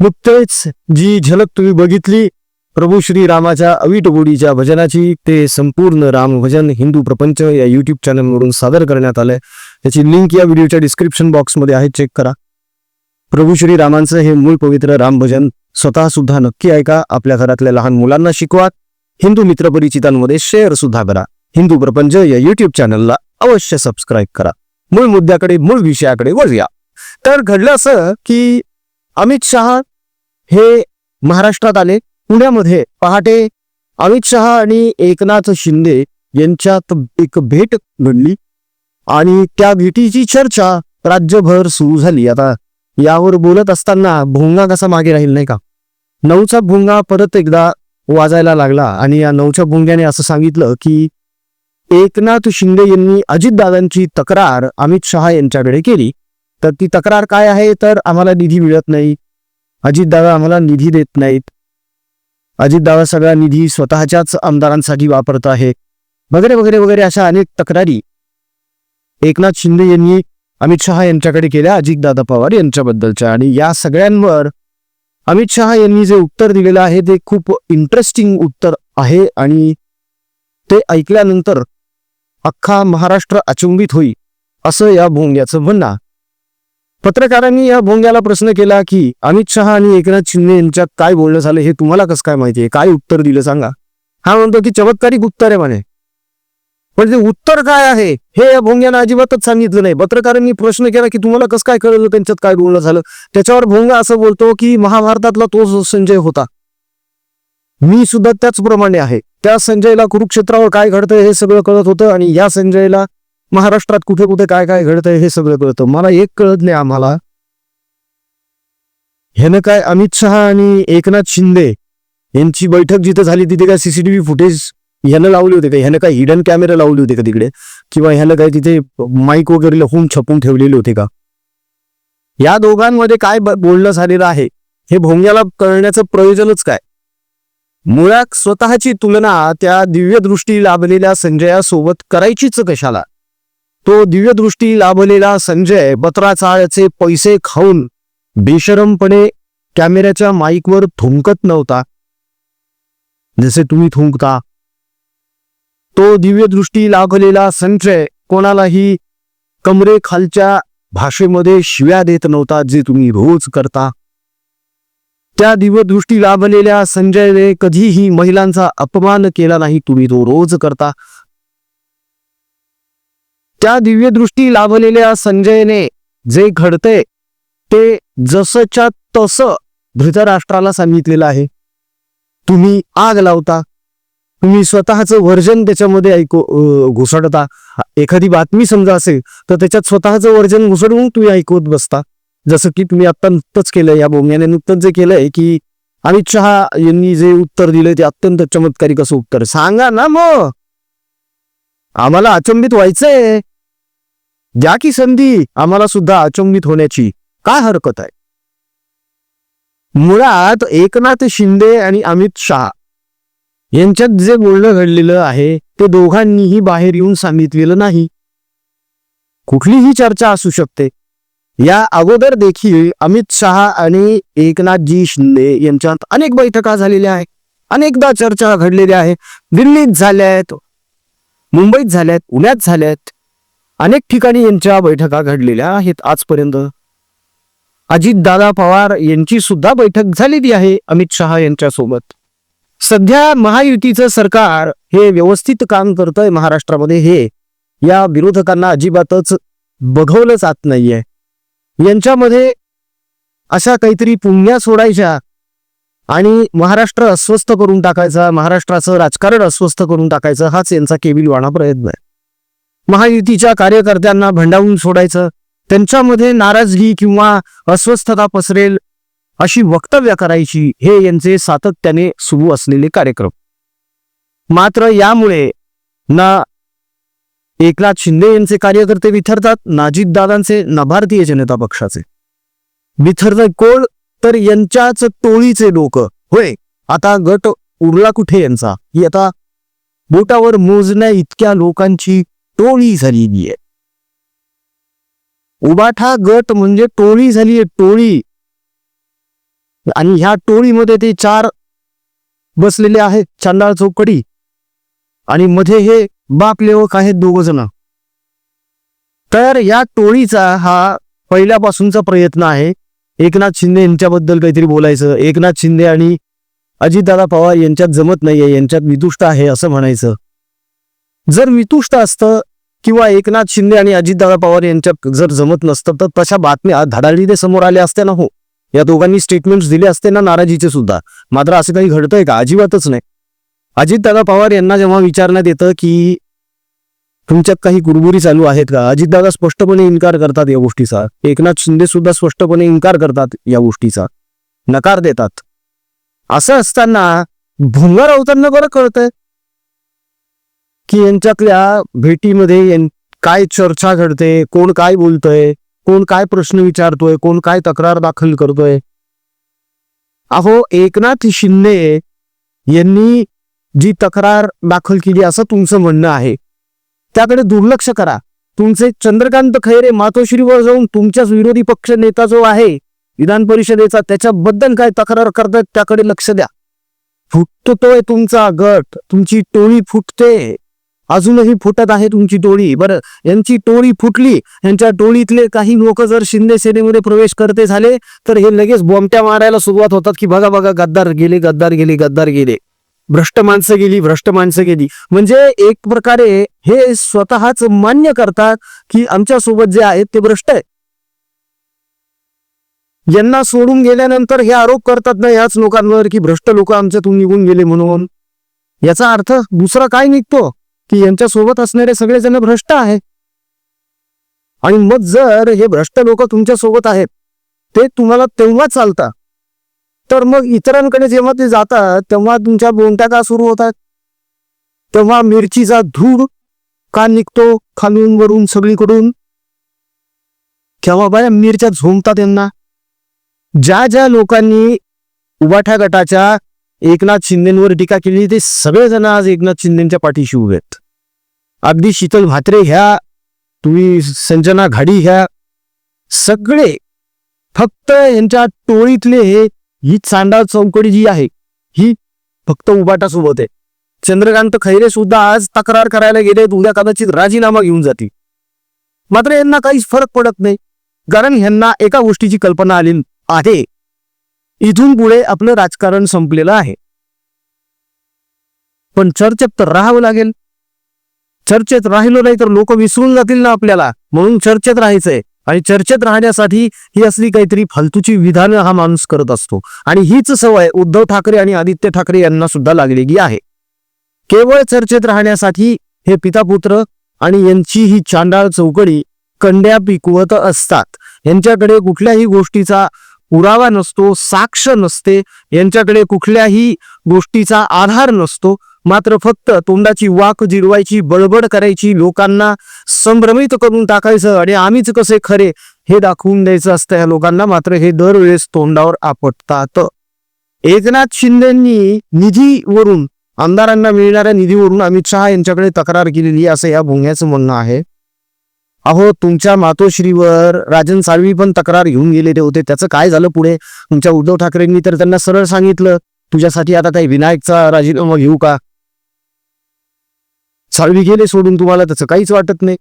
नुकतेच जी झलक तुम्ही बघितली प्रभू श्रीरामाच्या अवीट गोडीच्या भजनाची ते संपूर्ण राम भजन हिंदू प्रपंच या युट्यूब चॅनलवरून सादर करण्यात आलंय. त्याची लिंक या व्हिडिओच्या डिस्क्रिप्शन बॉक्समध्ये आहे चेक करा. प्रभू श्रीरामांचं हे मूळ पवित्र राम भजन स्वतः सुद्धा नक्की ऐका आपल्या घरातल्या लहान मुलांना शिकवा हिंदू मित्र परिचितांमध्ये शेअर सुद्धा करा. हिंदू प्रपंच या युट्यूब चॅनलला अवश्य सबस्क्राईब करा. मूळ मुद्द्याकडे मूळ विषयाकडे वळूया. तर घडलं असं की अमित शहा हे महाराष्ट्रात आले. पुण्यामध्ये पहाटे अमित शहा आणि एकनाथ शिंदे यांच्यात एक भेट घडली आणि त्या भेटीची चर्चा राज्यभर सुरू झाली. आता यावर बोलत असताना भोंगा कसा मागे राहील नाही का? नऊचा भोंगा परत एकदा वाजायला लागला आणि या नऊच्या भोंग्याने असं सांगितलं की एकनाथ शिंदे यांनी अजितदादांची तक्रार अमित शहा यांच्याकडे केली. तर ती तक्रार काय आहे? तर आम्हाला निधी मिळत नाही. अजितदादा आम्हाला निधी देत नाहीत. अजितदादा सगळा निधी स्वतःच्याच आमदारांसाठी वापरत आहे. वगैरे वगैरे वगैरे अशा अनेक तक्रारी. एकनाथ शिंदे यांनी अमित शहा यांच्याकडे केल्या अजितदादा पवार यांच्याबद्दलच्या. आणि या सगळ्यांवर अमित शहा यांनी जे उत्तर दिलेलं आहे ते खूप इंटरेस्टिंग उत्तर आहे. आणि ते ऐकल्यानंतर अख्खा महाराष्ट्र अचंबित होई असं या भोंग्याचं म्हणणं पत्रकारांनी या भोंग्याला प्रश्न केला की अमित शहा आणि एकनाथ शिंदे यांच्यात काय बोलणं झालं हे तुम्हाला कसं काय माहिती आहे? काय उत्तर दिलं सांगा. हा म्हणतो की चमत्कारिक उत्तर आहे म्हणे. पण ते उत्तर काय आहे हे या भोंग्यानं अजिबातच सांगितलं नाही. पत्रकारांनी प्रश्न केला की तुम्हाला कसं काय कळलं त्यांच्यात काय बोलणं झालं? त्याच्यावर भोंगा असं बोलतो की महाभारतातला तो संजय होता मी सुद्धा त्याचप्रमाणे आहे. त्या संजयला कुरुक्षेत्रावर काय घडतंय हे सगळं कळत होतं आणि या संजयला महाराष्ट्रात कुठे कुठे काय काय घडतंय हे सगळं कळतं. मला एक कळत नाही आम्हाला. ह्यानं काय अमित शहा आणि एकनाथ शिंदे यांची बैठक जिथं झाली तिथे काय सीसीटीव्ही फुटेज ह्यानं लावले होते का? ह्यानं काय हिडन कॅमेरा लावले होते का तिकडे? किंवा ह्यानं काय तिथे माईक वगैरे लपून छपून ठेवलेले होते का? या दोघांमध्ये काय बोलणं झालेलं आहे हे भोंग्याला कळण्याचं प्रयोजनच काय? मुळात स्वतःची तुलना त्या दिव्यदृष्टी लाभलेल्या संजयासोबत करायचीच कशाला? तो दिव्यदृष्टी लाभलेला संजय बत्राचाळचे पैसे खाऊन बेशरमपणे कॅमेऱ्याच्या माईकवर थुंकत नव्हता. जसे तुम्ही थुंकता. तो दिव्यदृष्टी लाभलेला संजय कोणालाही कमरे खालच्या भाषेमध्ये शिव्या देत नव्हता जे तुम्ही रोज करता. त्या दिव्यदृष्टी लाभलेल्या संजयने कधीही महिलांचा अपमान केला नाही तुम्ही तो रोज करता. त्या दिव्यदृष्टी लाभलेल्या संजयने जे घडते ते जसच्या तसं धृतराष्ट्राला सांगितलेलं आहे. तुम्ही आग लावता तुम्ही स्वतःचं वर्जन त्याच्यामध्ये ऐकू घुसडता. एखादी बातमी समजा असेल तर त्याच्यात स्वतःचं वर्जन घुसडवून तुम्ही ऐकवत बसता. जसं की तुम्ही आता नुकतंच केलं या बोमयाने नुकतंच जे केलंय की अमित शहा यांनी जे उत्तर दिलंय ते अत्यंत चमत्कारिक असं उत्तर. सांगा ना मग. आम्हाला अचंबित व्हायचंय. द्या की संधी आम्हाला सुद्धा अचंबित होण्याची. काय हरकत आहे? मुळात एकनाथ शिंदे आणि अमित शहा यांच्यात जे बोलणं घडलेलं आहे ते दोघांनीही बाहेर येऊन सांगितलेलं नाही. कुठलीही चर्चा असू शकते. या अगोदर देखील अमित शहा आणि एकनाथजी शिंदे यांच्यात अनेक बैठका झालेल्या आहेत. अनेकदा चर्चा घडलेल्या आहे. दिल्लीत झाल्या आहेत मुंबईत झाल्यात पुण्यात झाल्यात. अनेक ठिकाणी यांच्या बैठका घडलेल्या आहेत आजपर्यंत. अजितदादा पवार यांची सुद्धा बैठक झालेली आहे अमित शहा यांच्यासोबत. सध्या महायुतीचं सरकार हे व्यवस्थित काम करतंय महाराष्ट्रामध्ये हे. या विरोधकांना अजिबातच बघवलं जात नाहीये. यांच्यामध्ये अशा काहीतरी पुण्या सोडायच्या आणि महाराष्ट्र अस्वस्थ करून टाकायचा महाराष्ट्राचं राजकारण अस्वस्थ करून टाकायचं हाच यांचा केविलवाणा प्रयत्न आहे. महायुतीच्या कार्यकर्त्यांना भंडावून सोडायचं त्यांच्यामध्ये नाराजगी किंवा अस्वस्थता पसरेल अशी वक्तव्य करायची हे यांचे सातत्याने सुरू असलेले कार्यक्रम. मात्र यामुळे ना एकनाथ शिंदे यांचे कार्यकर्ते विथरतात ना दादांचे ना भारतीय जनता पक्षाचे. विथरत कोण? तर यांच्याच टोळीचे लोक. होय आता गट उरला कुठे यांचा? ही आता बोटावर मोजण्या इतक्या लोकांची टोळी झालेली आहे. उबाठा गट म्हणजे टोळी झाली आहे टोळी. आणि ह्या टोळीमध्ये ते चार बसलेले आहेत चांडाळ चौकडी आणि मध्ये हे बाप लेवक आहेत दोघ जण. तर या टोळीचा हा पहिल्यापासूनचा प्रयत्न आहे. एकनाथ शिंदे यांच्याबद्दल काहीतरी बोलायचं. एकनाथ शिंदे आणि अजितदादा पवार यांच्यात जमत नाहीये यांच्यात विदुष्ट आहे असं म्हणायचं. जर वितुष्ट असतं किंवा एकनाथ शिंदे आणि अजितदादा पवार यांच्या जर जमत नसतं तर तशा बातम्या धडाडीने समोर आल्या असत्या ना हो. या दोघांनी स्टेटमेंट्स दिले असते ना नाराजीचे सुद्धा. मात्र असं काही घडतंय का? अजिबातच नाही. अजितदादा पवार यांना जेव्हा विचारण्यात येतं की तुमच्यात काही कुरबुरी चालू आहेत का? अजितदादा स्पष्टपणे इन्कार करतात या गोष्टीचा. एकनाथ शिंदे सुद्धा स्पष्टपणे इन्कार करतात या गोष्टीचा. नकार देतात. असं असताना भुंगार राऊतांना बरं कळतंय. की यांच्यातल्या भेटीमध्ये काय चर्चा घडते कोण काय बोलतोय कोण काय प्रश्न विचारतोय कोण काय तक्रार दाखल करतोय? अहो एकनाथ शिंदे यांनी जी तक्रार दाखल केली असं तुमचं म्हणणं आहे. त्याकडे दुर्लक्ष करा. तुमचे चंद्रकांत खैरे मातोश्रीवर जाऊन तुमच्याच विरोधी पक्ष नेता जो आहे विधान परिषदेचा त्याच्याबद्दल काय तक्रार करतायत त्याकडे लक्ष द्या. फुटतोय तुमचा गट तुमची टोळी फुटते. अजूनही फुटत आहे तुमची टोळी. बरं यांची टोळी फुटली यांच्या टोळीतले काही लोक जर शिंदे सेनेमध्ये प्रवेश करते झाले तर हे लगेच बॉम्बट्या मारायला सुरुवात होतात की बघा बघा गद्दार गेले गद्दार गेले गद्दार गेले. भ्रष्ट माणसं गेली भ्रष्ट माणसं गेली. म्हणजे एक प्रकारे हे स्वतःच मान्य करतात की आमच्यासोबत जे आहेत ते भ्रष्ट आहे यांना सोडून गेल्यानंतर हे आरोप करतात ना याच लोकांवर की भ्रष्ट लोक आमच्यातून निघून गेले म्हणून. याचा अर्थ दुसरा काय निघतो? की यांच्या सोबत असणारे सगळेजण भ्रष्ट आहे आणि मग जर हे भ्रष्ट लोक तुमच्यासोबत आहेत ते तुम्हाला तेव्हा चालतात. तर मग इतरांकडे जेव्हा ते जातात तेव्हा तुमच्या बोंट्या का सुरू होतात? तेव्हा मिरचीचा धूर का निघतो खालून वरून सगळीकडून? केव्हा बाया मिरच्या झोमतात त्यांना ज्या ज्या लोकांनी उभाठ्या गटाच्या एकनाथ शिंदेवर टीका केली ते सगळेजण आज एकनाथ शिंदेच्या पाठीशी उभे आहेत. अगदी शीतल भात्रे ह्या तुम्ही संजना घाडी ह्या सगळे फक्त यांच्या टोळीतले हे ही चांडा चौकडी जी आहे ही फक्त उबाटासोबत आहे. चंद्रकांत खैरे सुद्धा आज तक्रार करायला गेले उद्या कदाचित राजीनामा घेऊन जातील. मात्र यांना काहीच फरक पडत नाही कारण ह्यांना एका गोष्टीची कल्पना आली आहे. इथून पुढे आपलं राजकारण संपलेलं आहे. पण चर्चेत तर राहावं लागेल. चर्चेत राहिलो नाही तर लोक विसरून जातील ना आपल्याला. म्हणून चर्चेत राहायचंय. आणि चर्चेत राहण्यासाठी ही असली काहीतरी फालतूची विधानं हा माणूस करत असतो. आणि हीच सवय उद्धव ठाकरे आणि आदित्य ठाकरे यांना सुद्धा लागलेली आहे. केवळ चर्चेत राहण्यासाठी हे पितापुत्र आणि यांची ही चांडाळ चौकडी कंड्या पिकवत असतात. यांच्याकडे कुठल्याही गोष्टीचा पुरावा नसतो साक्ष नसते यांच्याकडे कुठल्याही गोष्टीचा आधार नसतो. मात्र फक्त तोंडाची वाक जिरवायची बडबड करायची लोकांना संभ्रमित करून टाकायचं आणि आम्हीच कसे खरे हे दाखवून द्यायचं असतं या लोकांना. मात्र हे दरवेळेस तोंडावर आपटतात. एकनाथ शिंदेंनी निधीवरून आमदारांना मिळणाऱ्या निधीवरून अमित शहा यांच्याकडे तक्रार केलेली असं या भोंग्याचं म्हणणं आहे. अहो तुमच्या मातोश्रीवर राजन साळवी पण तक्रार घेऊन गेलेले होते. त्याचं काय झालं पुढे? तुमच्या उद्धव ठाकरेंनी तर त्यांना सरळ सांगितलं. तुझ्यासाठी आता काही विनायकचा राजीनामा घेऊ का? साळवी गेले सोडून तुम्हाला त्याचं काहीच वाटत नाही.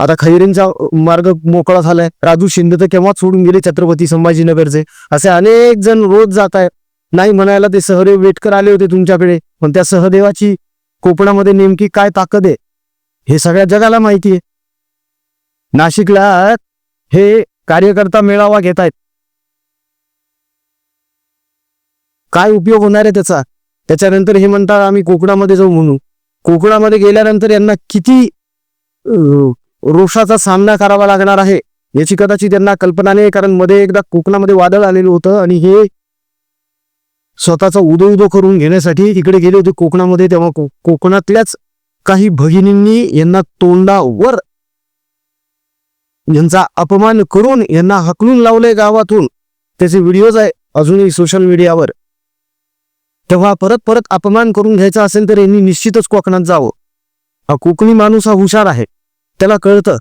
आता खैरेंचा मार्ग मोकळा झालाय. राजू शिंदे तर केव्हाच सोडून गेले छत्रपती संभाजीनगरचे? असे अनेक जण रोज जात आहेत. नाही म्हणायला ते सहदेव वेटकर आले होते तुमच्याकडे. पण त्या सहदेवाची कोकणामध्ये नेमकी काय ताकद आहे? हे सगळ्या जगाला माहिती आहे नाशिकला हे कार्यकर्ता मेळावा घेत आहेत काय उपयोग होणार आहे त्याचा? त्याच्यानंतर हे म्हणतात आम्ही कोकणामध्ये जाऊ म्हणून. कोकणामध्ये गेल्यानंतर यांना किती रोषाचा सामना करावा लागणार आहे याची कदाचित त्यांना कल्पना नाही कारण मध्ये एकदा कोकणामध्ये वादळ आलेलं होतं आणि हे स्वतःचा उदो उदो करून घेण्यासाठी इकडे गेले होते कोकणामध्ये तेव्हा कोकणातल्याच काही भगिनींनी यांना तोंडावर यांचा अपमान करून यांना हकलून लावले गावातून. त्याचे व्हिडिओज आहे अजूनही सोशल मीडियावर तेव्हा परत परत अपमान करून घ्यायचा असेल तर यांनी निश्चितच कोकणात जावं. हा कोकणी माणूस हा हुशार आहे. त्याला कळतं.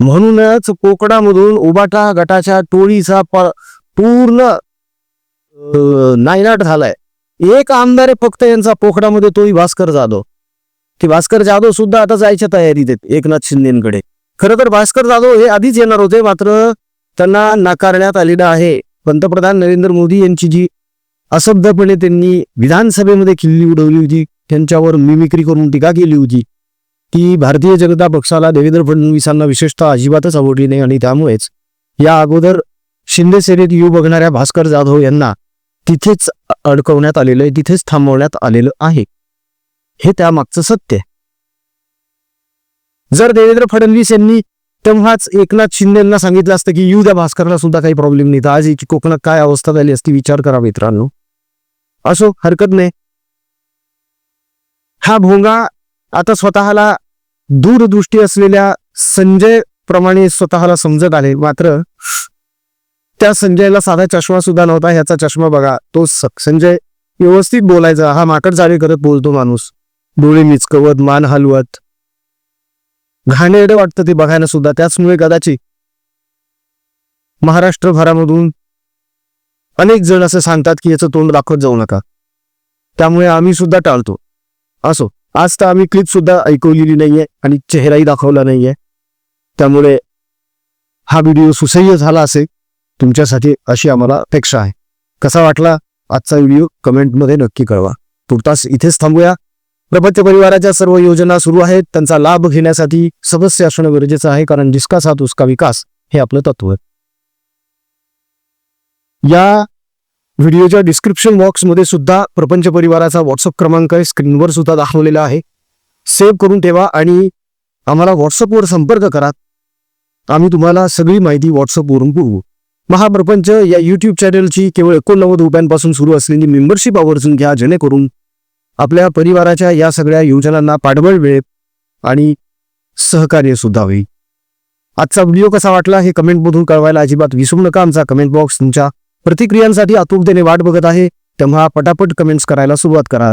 म्हणूनच कोकणामधून उबाटा गटाच्या टोळीचा पूर्ण नायनाट झालाय. एक आमदार आहे फक्त यांचा. पोखडामध्ये तोही भास्कर जाधव. की भास्कर जाधव सुद्धा आता जायच्या तयारीत आहेत एकनाथ शिंदेकडे. खरं तर भास्कर जाधव हे आधीच येणार होते मात्र त्यांना नाकारण्यात आलेलं आहे. पंतप्रधान नरेंद्र मोदी यांची जी असभ्यपणे त्यांनी विधानसभेमध्ये खिल्ली उडवली होती त्यांच्यावर मिमिक्री करून टीका केली होती ती भारतीय जनता पक्षाला देवेंद्र फडणवीसांना विशेषतः अजिबातच आवडली नाही आणि त्यामुळेच या अगोदर शिंदे सेनेत येऊ बघणाऱ्या भास्कर जाधव यांना तिथेच अडकवण्यात आलेलं आहे तिथेच थांबवण्यात आलेलं आहे. हे त्यामागचं सत्य जर देवेंद्र फडणवीस यांनी तेव्हाच एकनाथ शिंदेना सांगितलं असतं की येऊ द्या भास्करला सुद्धा काही प्रॉब्लेम नाही. तर आज कोकणात काय अवस्था झाली असती विचार करा मित्रांनो. असो हरकत नाही. हा भोंगा आता स्वतःला दूरदृष्टी असलेल्या संजय प्रमाणे स्वतःला समजत आले मात्र त्या संजयला साधा चष्मा सुद्धा नव्हता. ह्याचा चष्मा बघा तो स- संजय व्यवस्थित बोलायचा. हा माकड चाळे करत बोलतो माणूस. डोळे मिचकवत मान हलवत. घाणेरडं वाटतं ते बघायला सुद्धा. त्याचमुळे कदाचित महाराष्ट्रभरामधून अनेक जण असं सांगतात की याचं तोंड दाखवत जाऊ नका. त्यामुळे आम्ही सुद्धा टाळतो. असो. आज तर आम्ही क्लिप सुद्धा ऐकवलेली नाहीये आणि चेहराही दाखवला नाहीये. त्यामुळे हा व्हिडिओ सुसह्य झाला असेल. तुमच्यासाठी अशी आम्हाला अपेक्षा आहे. कसा वाटला आजचा व्हिडिओ? कमेंटमध्ये नक्की कळवा. तुर्तास इथेच थांबूया. प्रपंच परिवाराच्या सर्व योजना सुरू आहेत. त्यांचा लाभ घेण्यासाठी सदस्य असणं गरजेचं आहे कारण जिसका साथ उसका विकास हे आपलं तत्व आहे. या व्हिडिओच्या डिस्क्रिप्शन बॉक्समध्ये सुद्धा प्रपंच परिवाराचा व्हॉट्सअप क्रमांक आहे. स्क्रीनवर सुद्धा दाखवलेला आहे. सेव्ह करून ठेवा आणि आम्हाला व्हॉट्सअपवर संपर्क करा. आम्ही तुम्हाला सगळी माहिती व्हॉट्सअपवरून पुरवू. महाप्रपंच या युट्यूब चॅनलची केवळ एकोणनव्वद रुपयांपासून सुरू असलेली मेंबरशिप आवर्जून घ्या जेणेकरून आपल्या परिवाराच्या या सगळ्या योजनांना पाठबळ मिळेल आणि सहकार्य सुद्धा होईल. आजचा व्हिडिओ कसा वाटला हे कमेंटमधून कळवायला अजिबात विसरू नका. आमचा कमेंट बॉक्स तुमच्या प्रतिक्रियांसाठी आतुरतेने वाट बघत आहे. तेव्हा पटापट कमेंट्स करायला सुरुवात करा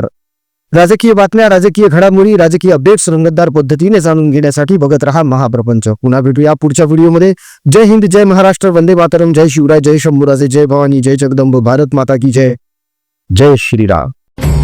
राजकीय बातम्या राजकीय घडामोडी राजकीय अपडेट्स रंगतदार पद्धतीने जाणून घेण्यासाठी बघत रहा महाप्रपंच. पुन्हा भेटूया पुढच्या व्हिडिओमध्ये जय हिंद जय महाराष्ट्र. वंदे मातरम. जय शिवराय जय शंभूराजे जय भवानी जय जगदंब. भारत माता की जय. जय श्रीराम.